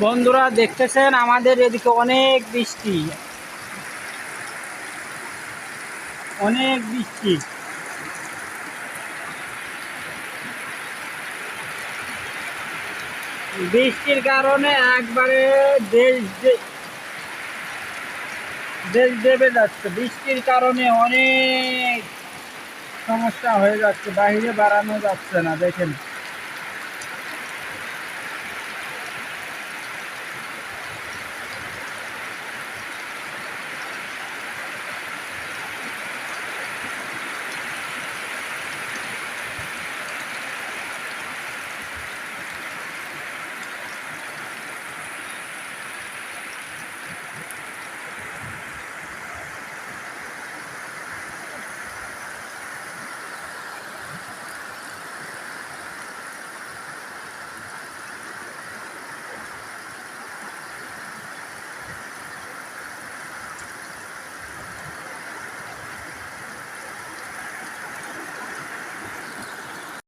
বন্ধুরা দেখতেছেন, আমাদের এদিকে অনেক বৃষ্টি। অনেক বৃষ্টি। বৃষ্টির কারণে একবারে দেশ দেশ দেবে যাচ্ছে। বৃষ্টির কারণে অনেক সমস্যা হয়ে যাচ্ছে বাইরে বাড়ানো যাচ্ছে না, দেখেন।